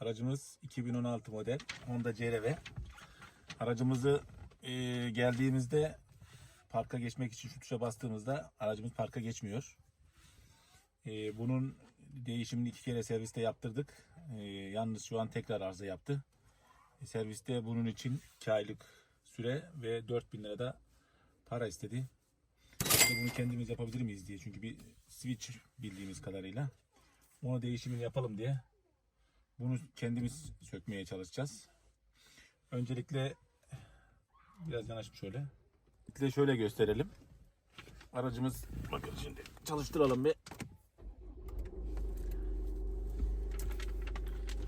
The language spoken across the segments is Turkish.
Aracımız 2016 model Honda CRV. Aracımızı e, geldiğimizde parka geçmek için şu tuşa bastığımızda aracımız parka geçmiyor. E, bunun değişimini iki kere serviste yaptırdık. E, yalnız şu an tekrar arıza yaptı. E, serviste bunun için 2 aylık süre ve 4000 lira da para istedi. De bunu kendimiz yapabilir miyiz diye. Çünkü bir switch bildiğimiz kadarıyla. Ona değişimini yapalım diye bunu kendimiz sökmeye çalışacağız. Öncelikle biraz yanaşıp şöyle. Öncelikle şöyle gösterelim. Aracımız bakın şimdi çalıştıralım bir.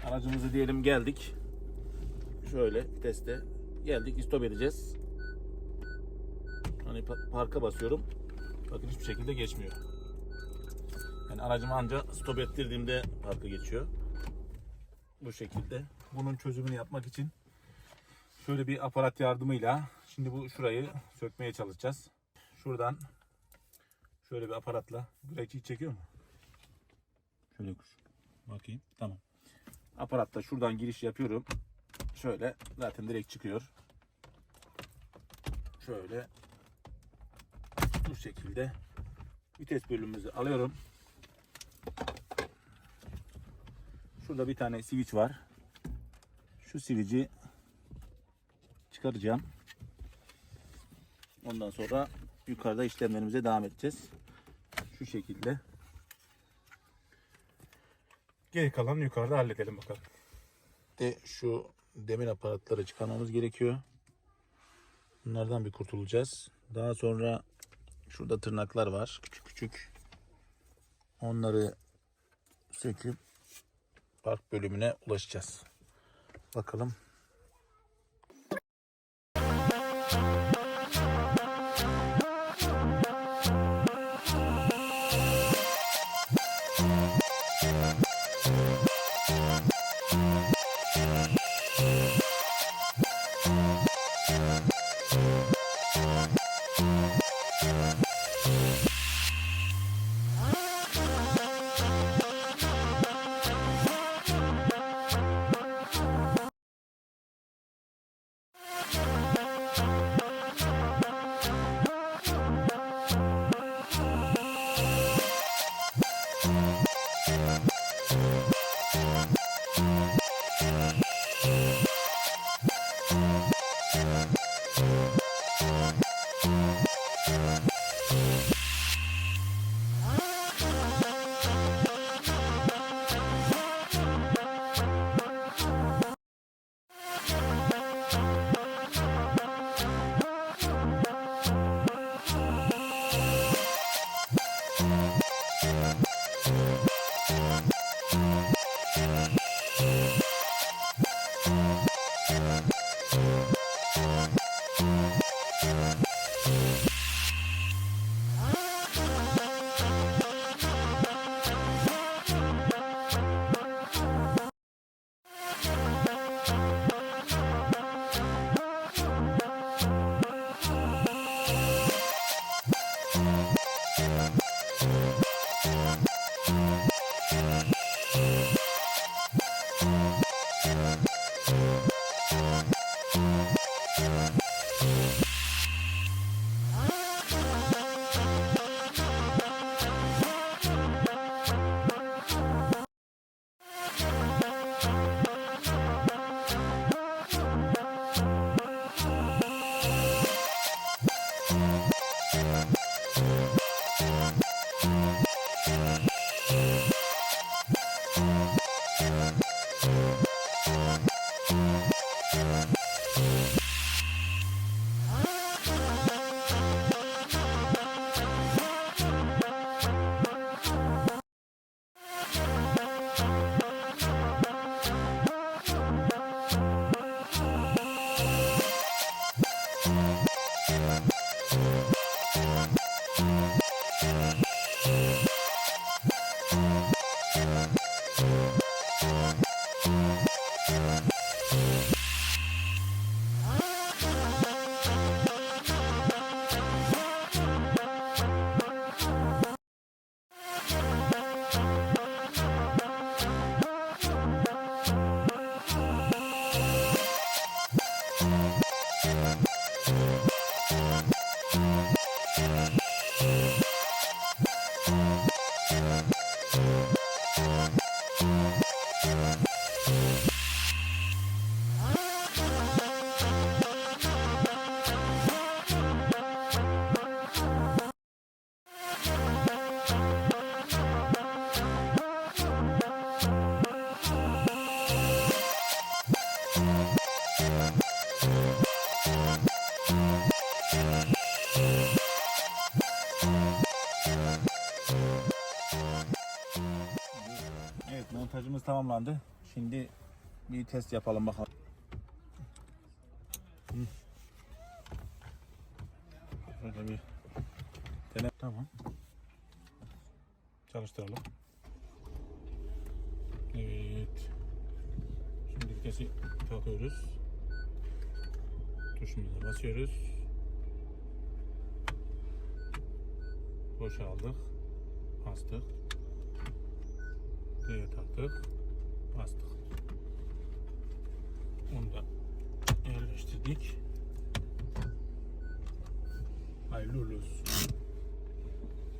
Aracımızı diyelim geldik. Şöyle viteste geldik stop edeceğiz. Hani pa- parka basıyorum. Bakın hiçbir şekilde geçmiyor. Yani aracımı anca stop ettirdiğimde parka geçiyor. Bu şekilde. Bunun çözümünü yapmak için şöyle bir aparat yardımıyla şimdi bu şurayı sökmeye çalışacağız. Şuradan şöyle bir aparatla direkçiyi çekiyor mu? Şöyle kuş. Bakayım. Tamam. Aparatta şuradan giriş yapıyorum. Şöyle zaten direkt çıkıyor. Şöyle bu şekilde vites bölümümüzü alıyorum. Şurada bir tane switch var. Şu switch'i çıkaracağım. Ondan sonra yukarıda işlemlerimize devam edeceğiz. Şu şekilde. Geri kalan yukarıda halledelim bakalım. De şu demir aparatları çıkarmamız gerekiyor. Bunlardan bir kurtulacağız. Daha sonra şurada tırnaklar var. Küçük küçük. Onları söküp park bölümüne ulaşacağız. Bakalım. Müzik tamamlandı. Şimdi bir test yapalım bakalım. Şöyle bir dene. Tamam. Çalıştıralım. Evet. Şimdi vitesi takıyoruz. Tuşumuza basıyoruz. Boşaldık. Bastık. D'ye taktık. Bastık. Onu da yerleştirdik. Hayırlı olsun.